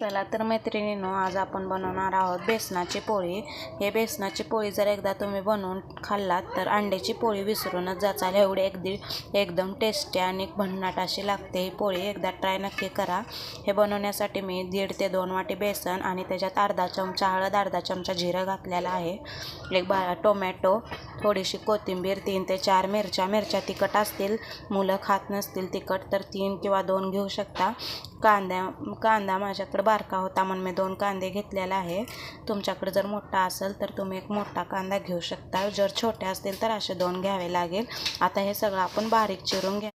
चला तर मैत्रिणीनो आज आपण बनवणार आहोत बेसनाची पोळी. हे बेसनाची पोळी जर एकदा तुम्ही बनवून खाल्लात तर अंड्याची पोळी विसरूनच जाचाल एवढी अगदी एकदम टेस्टी आणि भन्नाट अशी लागते ही पोळी. एकदा ट्राय नक्की करा. हे बनवण्यासाठी मी दीड ते दोन वाटी बेसन आणि त्याच्यात अर्धा चमचा हळद अर्धा चमचा जिरं घातलेला आहे. एक बा टोमॅटो थोडीशी कोथिंबीर तीन ते चार मिरच्या मिरच्या तिखट असतील मुलं खात नसतील तिखट तर तीन किंवा दोन घेऊ शकता. कांद्या कांदा माझ्याकडे बारका होता म्हणून मी दोन कांदे घेतलेला आहे. तुमच्याकडे जर मोठा असेल तर तुम्ही एक मोठा कांदा घेऊ शकता. जर छोटे असतील तर असे दोन घ्यावे लागेल. आता हे सगळं आपण बारीक चिरून घ्या.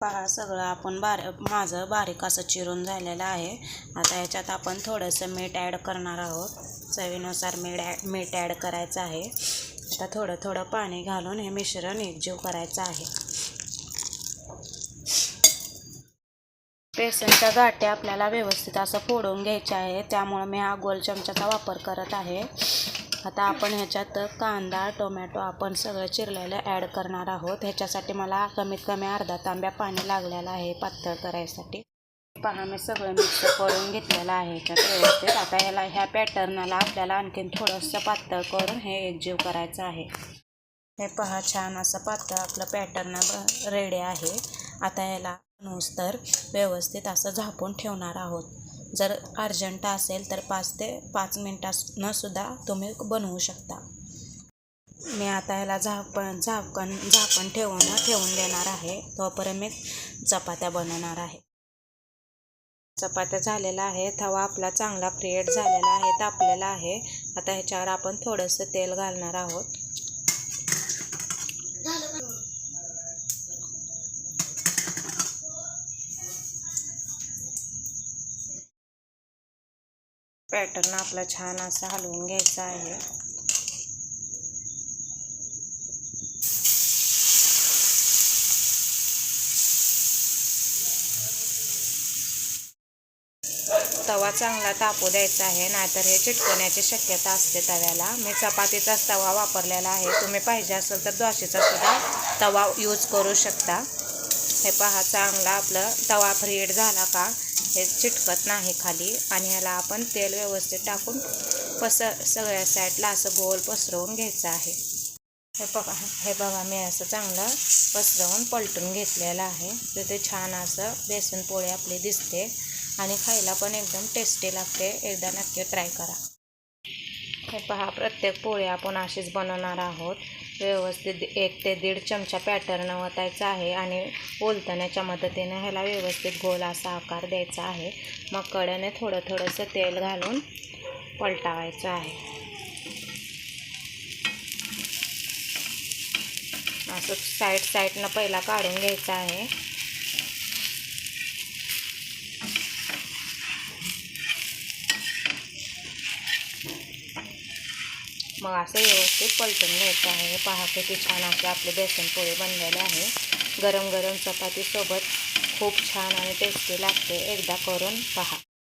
पहा सगळं आपण बार माझं बारीक असं चिरून झालेलं आहे. आता याच्यात आपण थोडंसं मीठ ॲड करणार आहोत. चवीनुसार मीठ ॲड मीठ ॲड करायचं आहे. आता थोडं थोडं पाणी घालून हे मिश्रण एकजीव करायचं आहे. बेसनच्या गाठ्या आपल्याला व्यवस्थित असं फोडून घ्यायच्या आहे त्यामुळं मी हा गोल चमच्याचा वापर करत आहे. आता आपण ह्याच्यात कांदा टोमॅटो आपण सगळं चिरलेलं ॲड करणार आहोत. ह्याच्यासाठी मला कमीत कमी अर्धा तांब्या पाणी लागलेलं आहे पातळ करायसाठी. पहा मी सगळं मिक्स करून घेतलेलं आहे तर व्यवस्थित. आता ह्याला ह्या पॅटर्नला आपल्याला आणखीन थोडंसं पातळ करून हे एकजीव करायचं आहे. हे पहा छान असं पातळ आपलं पॅटर्न रेडी आहे. आता ह्याला नुस तर व्यवस्थित असं झापून ठेवणार आहोत. जर अर्जंट असेल तर पाच ते पाच मिनटानं सुद्धा तुम्ही बनवू शकता. मी आता ह्याला झाकण झाकण झाकण ठेवून ठेवून देणार आहे. तोपर्यंत मी चपात्या बनवणार आहे. चपात्या झालेला आहे तवा आपला चांगला फ्रेट झालेला आहे तापलेला आहे. आता ह्याच्यावर आपण थोडंसं तेल घालणार आहोत. पॅटर्न आपला छान असा हलवून घ्यायचा आहे. तवा चांगला तापू द्यायचा आहे नाहीतर हे चिटकण्याची शक्यता असते तव्याला. मी चपातीचाच तवा वापरलेला आहे. तुम्ही पाहिजे असेल तर द्वाशीचा सुद्धा तवा यूज करू शकता. हे पहा चांगला आपलं तवा फ्रीड झाला का? हे चिटकत नाही खाली. आणि ह्याला आपण तेल व्यवस्थित टाकून पस सगळ्या साईडला असं गोल पसरवून घ्यायचं आहे. हे बघा हे बघा मी असं चांगलं पसरवून पलटून घेतलेलं आहे. तर ते छान असं बेसन पोळी आपली दिसते. आणि खायला पण एकदम टेस्टी लागते. एकदा नक्की ट्राय करा. हे पहा प्रत्येक पोळी आपण अशीच बनवणार आहोत. व्यवस्थित एक ते दीड चमचा पॅटर्न वतायचा आहे आणि ओलतण्याच्या मदतीने ह्याला व्यवस्थित गोल असा आकार द्यायचा आहे. मग कड्याने थोडं थोडंसं तेल घालून पलटावायचं आहे. असं साईड साईडनं पहिला काढून घ्यायचं आहे. मग असं व्यवस्थित पलटून घ्यायचं आहे. पहा किती छान असं आपले बेसन पोळी बनलेले आहे. गरम गरम चपातीसोबत खूप छान आणि टेस्टी लागते. एकदा करून पहा.